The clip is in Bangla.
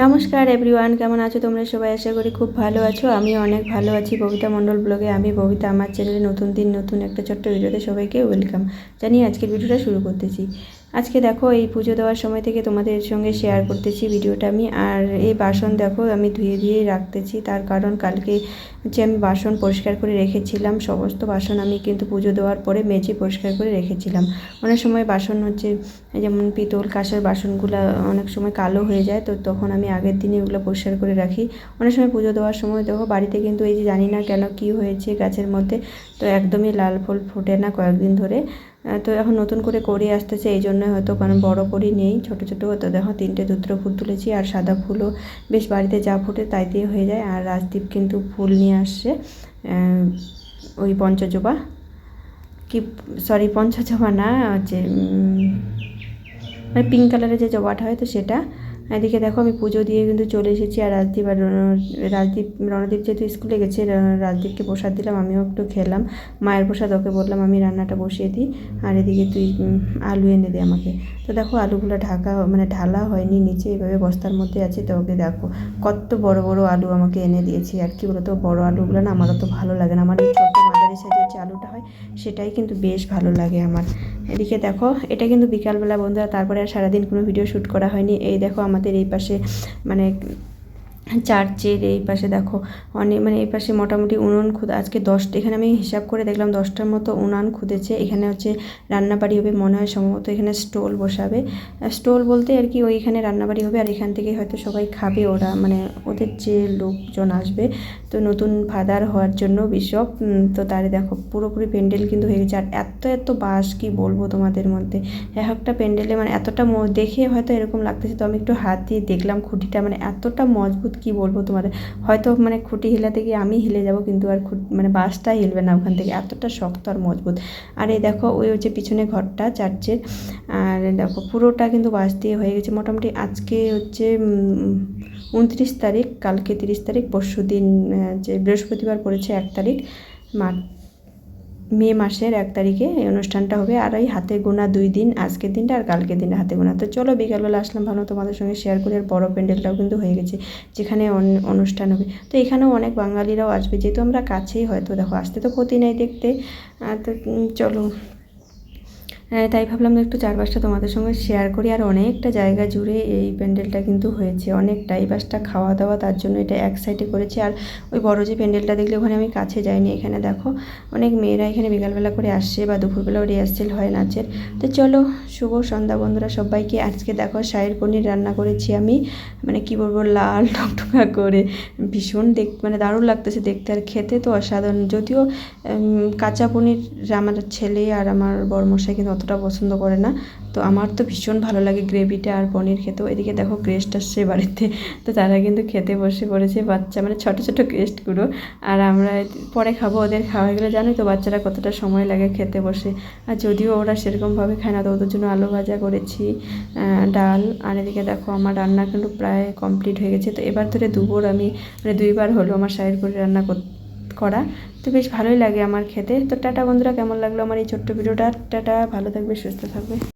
নমস্কার এভরিওয়ান কেমন আছো তোমরা সবাই? আশা করি খুব ভালো আছো। আমি অনেক ভালো আছি। ববিতা মণ্ডল ব্লগে আমি ববিতা, আমার চ্যানেলে নতুন দিন, নতুন একটা ছোট্ট ভিডিওতে সবাইকে ওয়েলকাম জানি আজকের ভিডিওটা শুরু করতেছি। আজকে দেখো এই পুজো দেওয়ার সময় থেকে তোমাদের সঙ্গে শেয়ার করতেছি ভিডিওটা আমি। আর এই বাসন দেখো, আমি ধুয়ে ধুয়ে রাখতেছি। তার কারণ কালকে হচ্ছে আমি বাসন পরিষ্কার করে রেখেছিলাম, সমস্ত বাসন আমি কিন্তু পুজো দেওয়ার পরে মেজে পরিষ্কার করে রেখেছিলাম। অনেক সময় বাসন হচ্ছে, যেমন পিতল কাঁসার বাসনগুলো অনেক সময় কালো হয়ে যায়, তো তখন আমি আগের দিনে ওগুলো পরিষ্কার করে রাখি। অনেক সময় পুজো দেওয়ার সময় দেখো, বাড়িতে কিন্তু এই যে জানি না কেন কি হয়েছে গাছের মধ্যে, তো একদমই লাল ফুল ফোটে না কয়েকদিন ধরে। তো এখন নতুন করে করি আসতেছে, এই জন্য হয়তো কারণ বড় করি নেই, ছোট ছোট হয়তো দেখো তিনটে দুত্র ফুল তুলেছি আর সাদা ফুলও বেশ বাড়িতে যা ফুটে তাই দিয়ে হয়ে যায়। আর রাজদীপ কিন্তু ফুল নিয়ে আসছে ওই পঞ্চজবা কি সরি পঞ্চজবা না, হচ্ছে মানে পিঙ্ক কালারের যে জবাটা হয় তো সেটা। এদিকে দেখো আমি পুজো দিয়ে কিন্তু চলে এসেছি আর রাজদীপ আর রাজদীপ, রণদীপ যেহেতু স্কুলে গেছে রাজদীপকে প্রসাদ দিলাম, আমিও একটু খেলাম। মায়ের প্রসাদ ওকে বললাম, আমি রান্নাটা বসিয়ে দিই আর এদিকে তুই আলু এনে দে আমাকে। তো দেখো আলুগুলো ঢাকা মানে ঢালা হয়নি, নিচে এভাবে বস্তার মধ্যে আছে, তো ওকে দেখো কত বড় বড় আলু আমাকে এনে দিয়েছি। আর কি বলতো, বড় আলুগুলো না আমার অত ভালো লাগে না, আমার ছোটো মাঝারি সাইজের যে আলুটা হয়, সেটাই কিন্তু বেশ ভালো লাগে আমার। এদিকে দেখো, এটা কিন্তু বিকালবেলা বন্ধুরা, তারপরে আর সারাদিন কোনো ভিডিও শ্যুট করা হয়নি। এই দেখো আমাদের এই পাশে মানে চার্চের এই পাশে দেখো অনেক মানে এই পাশে মোটামুটি উনুন খুদে, আজকে দশটা এখানে আমি হিসাব করে দেখলাম দশটার মতো উনান খুঁদেছে। এখানে হচ্ছে রান্নাবাড়ি হবে মনে হয় সম্ভবত এখানে স্টোল বসাবে। স্টোল বলতে আর কি ওইখানে রান্নাবাড়ি হবে আর এখান থেকে হয়তো সবাই খাবে ওরা মানে ওদের যে লোকজন আসবে। তো নতুন ফাদার হওয়ার জন্য বিশপ তো তারে দেখো পুরোপুরি প্যান্ডেল কিন্তু হয়ে গেছে। আর এত এত বাস কি বলব তোমাদের মধ্যে? এক একটা প্যান্ডেলে মানে এতটা দেখে হয়তো এরকম লাগতেছে, তো আমি একটু হাত দিয়ে দেখলাম খুঁটিটা মানে এতটা মজবুত কি বলব তোমাদের হয়তো মানে খুঁটি হিলাতে গিয়ে আমি হিলে যাব, কিন্তু আর খুঁট মানে বাসটা হিলবে না ওখান থেকে। এতটা শক্ত আর মজবুত। আর এই দেখো, ওই হচ্ছে পিছনে ঘরটা, চার্চের। আর দেখো, পুরোটা কিন্তু বাস দিয়ে হয়ে গেছে। মোটামুটি আজকে হচ্ছে উনত্রিশ তারিখ, কালকে তিরিশ তারিখ পরশু দিন যে বৃহস্পতিবার পড়েছে এক তারিখ মার মে মাসের এক তারিখে এই অনুষ্ঠানটা হবে। আর এই হাতে গোনা দুই দিন, আজকের দিনটা আর কালকের দিনটা হাতে গোনা। তো চলো বিকালবেলা আসলাম ভালো তোমাদের সঙ্গে শেয়ার করে। আর বড়ো প্যান্ডেলটাও কিন্তু হয়ে গেছে, যেখানে অন- অনুষ্ঠান হবে। তো এখানেও অনেক বাঙালিরাও আসবে। যেহেতু আমরা কাছেই হয়তো দেখো, আসতে তো ক্ষতি নেই দেখতে। আর তো চলো। তাই ভাবলাম একটু চারপাশটা তোমাদের সঙ্গে শেয়ার করি। আর অনেকটা জায়গা জুড়ে এই প্যান্ডেলটা কিন্তু হয়েছে, অনেকটা। এই পাশটা খাওয়া দাওয়া তার জন্য এটা এক সাইডে করেছে। আর ওই বড় যে প্যান্ডেলটা দেখলে ওখানে আমি কাছে যাইনি, এখানে দেখো অনেক মেয়েরা এখানে বিকালবেলা করে আসছে বা দুপুরবেলাও রিহার্সেল হয় নাচের তো চলো, শুভ সন্ধ্যা বন্ধুরা সবাইকে। আজকে দেখো শায়ের পনির রান্না করেছি আমি। মানে কি বলব, লাল টকটকা করে। ভীষণ দেখ মানে দারুণ লাগতেছে দেখতে আর খেতে তো অসাধারণ। যদিও কাঁচা পনির আমার ছেলে আর আমার বড়মশাই কিন্তু অতটা পছন্দ করে না। তো আমার তো ভীষণ ভালো লাগে গ্রেভিটা আর পনির খেতেও। এদিকে দেখো গ্রেস্ট আসছে বাড়িতে। তো তারা কিন্তু খেতে বসে পড়েছে। বাচ্চা মানে ছোটো ছোটো গ্রেস্টগুলো আর আমরা পরে খাব ওদের খাওয়া গেলে। জানোই তো বাচ্চারা কতটা সময় লাগে খেতে বসে। আর যদিও ওরা সেরকমভাবে খায় না, তো ওদের জন্য আলু ভাজা করেছি ডাল। আর এদিকে দেখো আমার রান্না কিন্তু প্রায় কমপ্লিট হয়ে গেছে। তো এবার ধরে দুবার আমি মানে দুইবার হলো আমার সাইড করে রান্না কর- করা। তো বেশ ভালোই লাগে আমার খেতে। তো টাটা বন্ধুরা, কেমন লাগল আমার এই ছোট্ট ভিডিওটা? টাটা, ভালো থাকবে, সুস্থ থাকবে।